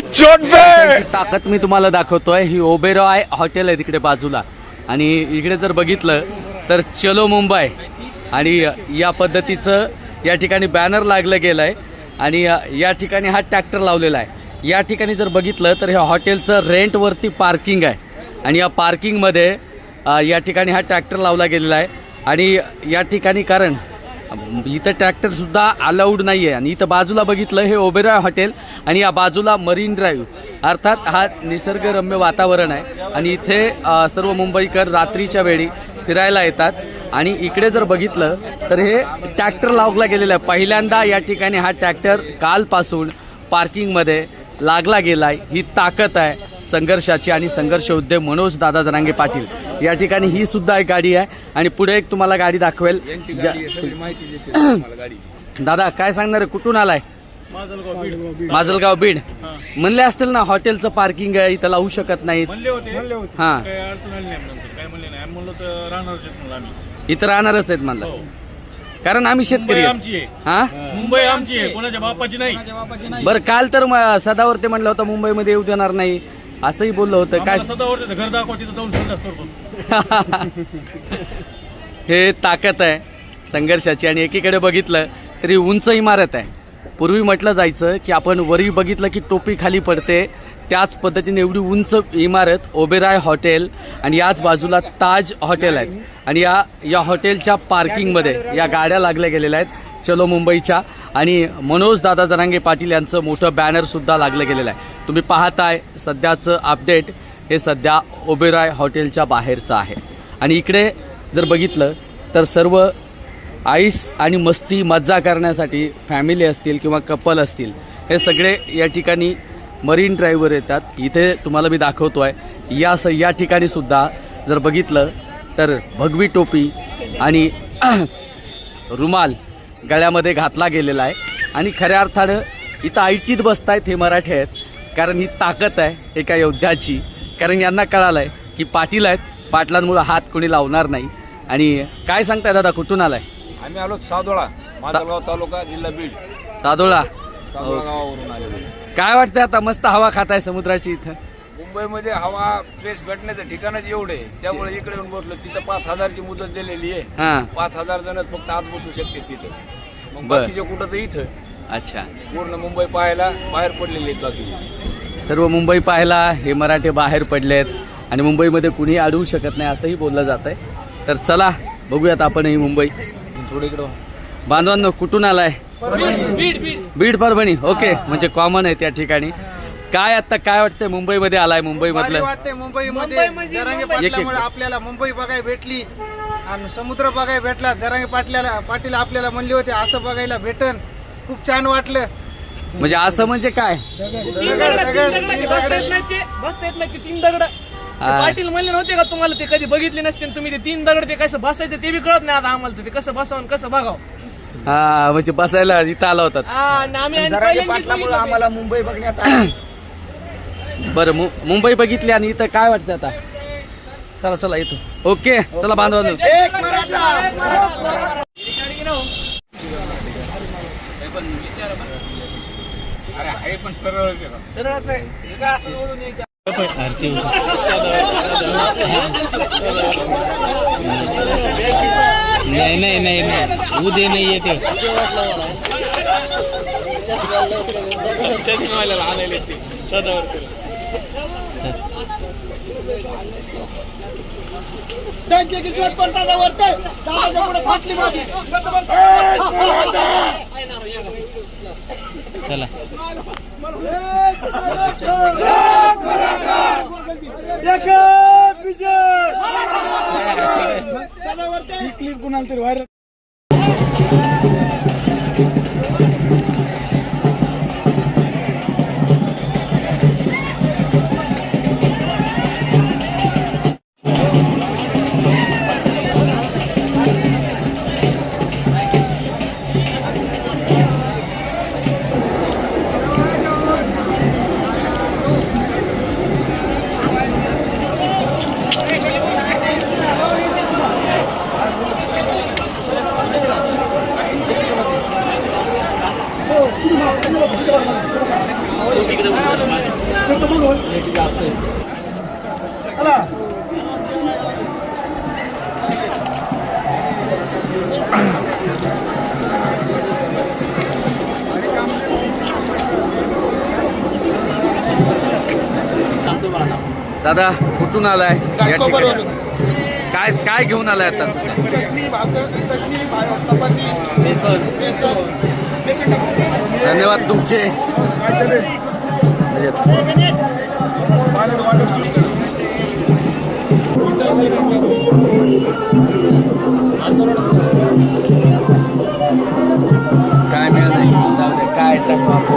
चोट पे ताकद मी तुम्हाला दाखवतोय. ही ओबेरॉय हॉटेल आहे तिकडे बाजूला. आणि इकडे जर बघितलं तर चलो मुंबई. आणि या पद्धतीचं या ठिकाणी बॅनर लागलं गेलं आहे आणि या ठिकाणी हा ट्रॅक्टर लावलेला आहे. या ठिकाणी जर बघितलं तर ह्या हॉटेलचं रेंटवरती पार्किंग आहे. आणि या पार्किंगमध्ये या ठिकाणी हा ट्रॅक्टर लावला गेलेला आहे. आणि या ठिकाणी कारण इथं ट्रॅक्टरसुद्धा अलाउड नाही आहे आणि इथं बाजूला बघितलं हे ओबेरॉय हॉटेल आणि या बाजूला मरीन ड्राईव्ह अर्थात हा निसर्गरम्य वातावरण आहे. आणि इथे सर्व मुंबईकर रात्रीच्या वेळी फिरायला येतात. आणि इकडे जर बघितलं तर हे ट्रॅक्टर लावला गेलेलं आहे. पहिल्यांदा या ठिकाणी हा ट्रॅक्टर कालपासून पार्किंगमध्ये लागला गेलाय. ही ताकद आहे. संघर्षाची आणि संघर्ष उद्योग मनोज दादा जरांगे पाटील. या ठिकाणी ही सुद्धा एक गाडी आहे. आणि पुढे एक तुम्हाला गाडी दाखवेल. दादा काय सांगणार? कुठून आलाय? माजलगाव बीड. म्हणले असतील ना हॉटेलचं पार्किंग आहे इथं लावू शकत नाहीत. हा. इथं राहणारच आहेत म्हणलं. हो. कारण आम्ही शेतकरी मुंबई आहे. आमची आहे. हा? मुंबई आमची आहे. कोणाच्या बापाची नाही. बरं काल तर सदावर ते म्हणलं होतं मुंबईमध्ये येऊ देणार नाही. असंही बोललं होतं काय आम्हाला सदा आवडतं घर दाखवा तिथं जाऊन संडास करतो. हे ताकद आहे संघर्षाची आणि एकीकडे बघितलं तरी उंच इमारत आहे. पूर्वी म्हटलं जायचं की आपण वरी बघितलं की टोपी खाली पडते. त्याच पद्धतीने एवढी उंच इमारत ओबेराय हॉटेल आणि याच बाजूला ताज हॉटेल आहेत. आणि या या हॉटेलच्या पार्किंगमध्ये या गाड्या लागल्या गेलेल्या आहेत. चलो मुंबईच्या. आणि मनोज दादा जरांगे पाटील यांचं मोठं बॅनर सुद्धा लागलं गेलेलं आहे. तुम्ही पाहताय सध्याचं अपडेट हे सध्या ओबेराय हॉटेलच्या बाहेरचं आहे. आणि इकडे जर बघितलं तर सर्व आईस आणि मस्ती मज्जा करण्यासाठी फॅमिली असतील किंवा कपल असतील हे सगळे या ठिकाणी मरीन ड्राईव्हवर येतात. इथे तुम्हाला मी दाखवतो आहे या स या ठिकाणी सुद्धा जर बघितलं तर भगवी टोपी आणि रुमाल गळ्यामध्ये घातला गेलेला आहे. आणि खऱ्या अर्थानं इथं ऐटीत बसतायत हे मराठी आहेत. कारण ही ताकद आहे एका योद्ध्याची. कारण यांना कळालं आहे की पाटील आहेत. पाटलांमुळे हात कोणी लावणार नाही. आणि काय सांगताय दादा कुठून आलाय? आम्ही आलो सावदोळा माजलगाव तालुका जिल्हा बीड. सादोळा? गावावरून आलेलो. काय वाटतंय आता? मस्त हवा खाताय समुद्राची इथं? मुंबईमध्ये हवा फ्रेश भेटण्याचं ठिकाणच एवढे आहे. त्यामुळे इकडे येऊन बसलो तिथं पाच हजारची मुदत दिलेली आहे. हा. पाच हजार जण फक्त आत बसू शकते तिथं. मग बर. बाकीचे कुठं तर इथं. अच्छा. पूर्ण मुंबई पाहायला बाहेर पडलेले आहेत बाकी. सर्व मुंबई पाहायला हे मराठे बाहेर पडलेत आणि मुंबईमध्ये कुणी अडवू शकत नाही असंही बोललं जात आहे तर चला बघूयात आपण ही मुंबई. थोडं इकडं बांधवांनो कुठून आलाय? बीड परभणी. ओके म्हणजे कॉमन आहे त्या ठिकाणी. काय आता काय वाटतंय? मुंबईमध्ये आलाय मुंबई भारी मधलं वाटते मुंबईमध्ये जरांगे पाटलामुळे आपल्याला मुंबई बघायला भेटली आणि समुद्र बघायला भेटला. जरांगे पाटल्याला पाटील आपल्याला म्हणले होते असं बघायला भेटन. खूप छान वाटलं. म्हणजे असं म्हणजे काय? बसता येत नाही ते बसता येत नाही ते तीन दगड. पाटील म्हणले नव्हते का तुम्हाला ते कधी बघितले नसते तुम्ही ते तीन दगड ते कसं बसायचं ते बी कळत नाही आता आम्हाला ते कसं बसावं कसं बघावं. हा म्हणजे बसायला इथं आला होता. आणि आम्ही. आम्हाला मुंबई बघण्यात बरं मु- मुंबई बघितली आणि इथं काय वाटतं आता? चला चला येतो ओके चला यायचं. नाही नाही नाही नाही. उद्या नाही येते. टँकीची चोट पडताना वरते दादाच्या पुढे फाटली माझी. चला. क्लिप कुणाला तरी व्हायरल दादा कुठून आलाय? या ठिकाणी. काय काय घेऊन आलाय आता सध्या? धन्यवाद तुमचे. मजेत. काय मिळालं नाही जाऊ दे काय टाकू